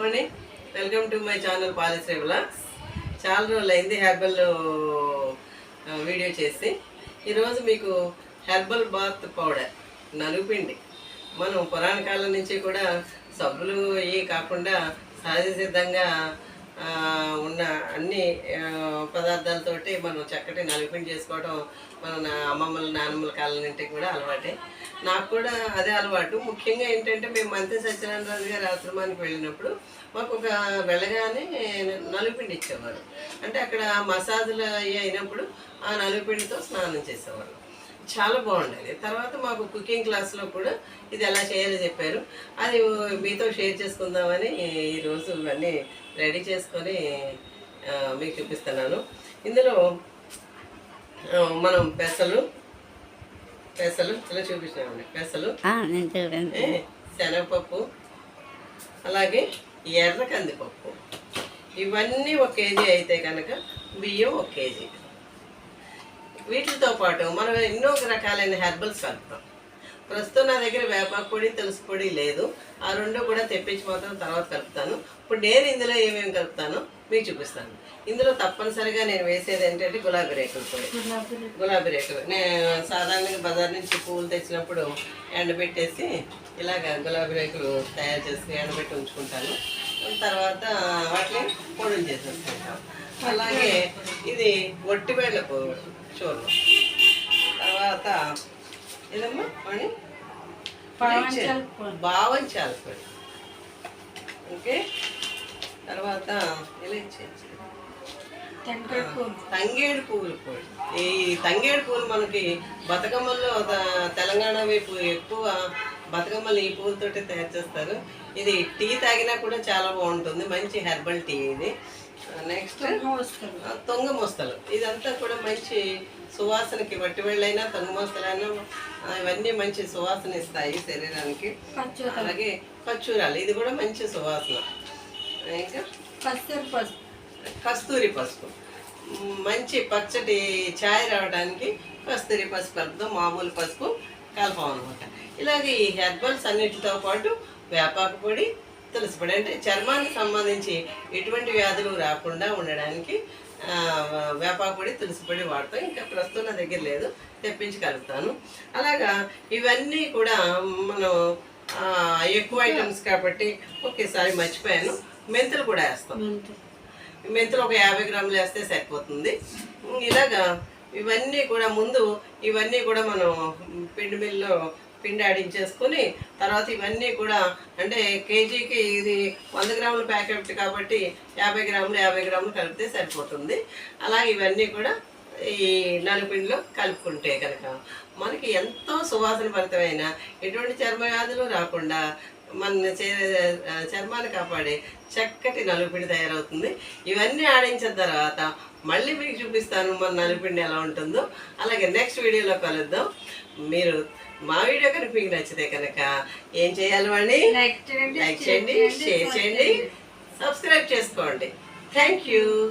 Morning welcome to my channel Palishree vlogs చాలా రోజులు అయింది హెర్బల్ వీడియో uh, చేసి. ఈరోజు మీకు హెర్బల్ బాత్ పౌడర్ నలుపిండి. మనం పురాణ కాలం నుంచి కూడా సబ్బులు ఏ కాకుండా సహజ సిద్ధంగా ఉన్న అన్ని పదార్థాలతోటి మనం చక్కటి నలిపిండి చేసుకోవడం మన అమ్మమ్మల నాన్నమ్మల కాలం నుండి కూడా అలవాటే. నాకు కూడా అదే అలవాటు. ముఖ్యంగా ఏంటంటే మేము మంత్రి సత్యనారాయణ రాజు గారి ఆశ్రమానికి వెళ్ళినప్పుడు మాకు ఒక వెళ్ళగానే నలుపిండి ఇచ్చేవారు. అంటే అక్కడ మసాజులు అవి అయినప్పుడు ఆ నలుపిండితో స్నానం చేసేవారు చాలా బాగుండేది. తర్వాత మాకు కుకింగ్ క్లాస్లో కూడా ఇది ఎలా చేయాలో చెప్పారు. అది మీతో షేర్ చేసుకుందామని ఈరోజు ఇవన్నీ రెడీ చేసుకొని మీకు చూపిస్తున్నాను. ఇందులో మనం పెసలు పెసలు ఇలా చూపించామండి పెసలు శనగపప్పు అలాగే ఎర్ర కందిపప్పు. ఇవన్నీ ఒక కేజీ అయితే కనుక బియ్యం ఒక కేజీ. వీటితో పాటు మనం ఎన్నో రకాలైన హెర్బల్స్ కలుపుతాం. ప్రస్తుతం నా దగ్గర వేపాకు పొడి తులసి పొడి లేదు. ఆ రెండు కూడా తెప్పించి మాత్రం తర్వాత కలుపుతాను. ఇప్పుడు నేను ఇందులో ఏమేమి కలుపుతానో మీకు చూపిస్తాను. ఇందులో తప్పనిసరిగా నేను వేసేది ఏంటంటే గులాబీ రేకుల పొడి. గులాబీ రేకులు. నేను సాధారణంగా బజార్ నుంచి పువ్వులు తెచ్చినప్పుడు ఎండబెట్టేసి ఇలాగ గులాబీ రేకులు తయారు చేసి ఎండబెట్టి ఉంచుకుంటాను. తర్వాత వాటిని పొడులు చేసేసుకుంటాం. అలాగే ఇది ఒట్టివేళ్ళ చూర్ణం తర్వాత ఇదమ్మా అని బావంచాలి పొడి. ఓకే? తర్వాత తంగేడు పువ్వులు పొడి. ఈ తంగేడు పువ్వులు మనకి బతుకమ్మల్లో తెలంగాణ వైపు ఎక్కువ బతుకమ్మలు ఈ పువ్వులతోటి తయారు చేస్తారు. ఇది టీ తాగినా కూడా చాలా బాగుంటుంది. మంచి హెర్బల్ టీ ఇది. నెక్స్ట్ తొంగ మోస్తలు ఇదంతా కూడా మంచి సువాసనకి వట్టి వెళ్ళైనా తొంగ మోస్తలైనా ఇవన్నీ మంచి సువాసన ఇస్తాయి శరీరానికి. అలాగే ఖర్చూరాలు ఇది కూడా మంచి సువాసన. ఇంకా? కస్తూరి పసుపు. మ్, మంచి పచ్చటి ఛాయ్ రావడానికి కస్తూరి పసుపు కలుపుతాం. మామూలు పసుపు. కలపం అనమాట ఇలాగే ఈ హెర్బల్స్ అన్నిటితో పాటు వేపాకు పొడి తులసి పొడి అంటే చర్మానికి సంబంధించి ఎటువంటి వ్యాధులు రాకుండా ఉండడానికి వేపాకు పొడి తులసి పొడి వాడతాం. ఇంకా ప్రస్తుతం నా దగ్గర లేదు తెప్పించి కలుపుతాను అలాగా ఇవన్నీ కూడా మనం ఎక్కువ ఐటమ్స్ కాబట్టి ఒకేసారి మర్చిపోయాను. మెంతులు కూడా వేస్తాం. మెంతులు ఒక యాభై గ్రాములు వేస్తే సరిపోతుంది. ఇలాగా ఇవన్నీ కూడా ముందు ఇవన్నీ కూడా మనం పిండి మిల్లో పిండి ఆడించేసుకొని తర్వాత ఇవన్నీ కూడా అంటే కేజీకి ఇది వంద గ్రాముల ప్యాకెట్ కాబట్టి యాభై గ్రాములు యాభై గ్రాములు కలిపితే సరిపోతుంది. అలాగే ఇవన్నీ కూడా ఈ నలుపిండిలో కలుపుకుంటే కనుక మనకి ఎంతో సువాసన భరితమైన ఎటువంటి చర్మ వ్యాధులు రాకుండా మన చే- చర్మాన్ని కాపాడే చక్కటి నలుపిండి తయారవుతుంది. ఇవన్నీ ఆడించిన తర్వాత మళ్ళీ మీకు చూపిస్తాను మన నలుపిండి ఎలా ఉంటుందో. అలాగే నెక్స్ట్ వీడియోలో కలుద్దాం. మీరు మా వీడియో కనుక మీకు నచ్చితే కనుక ఏం చేయాలి వాడిని లైక్ చేయండి షేర్ చేయండి సబ్స్క్రైబ్ చేసుకోండి. Thank you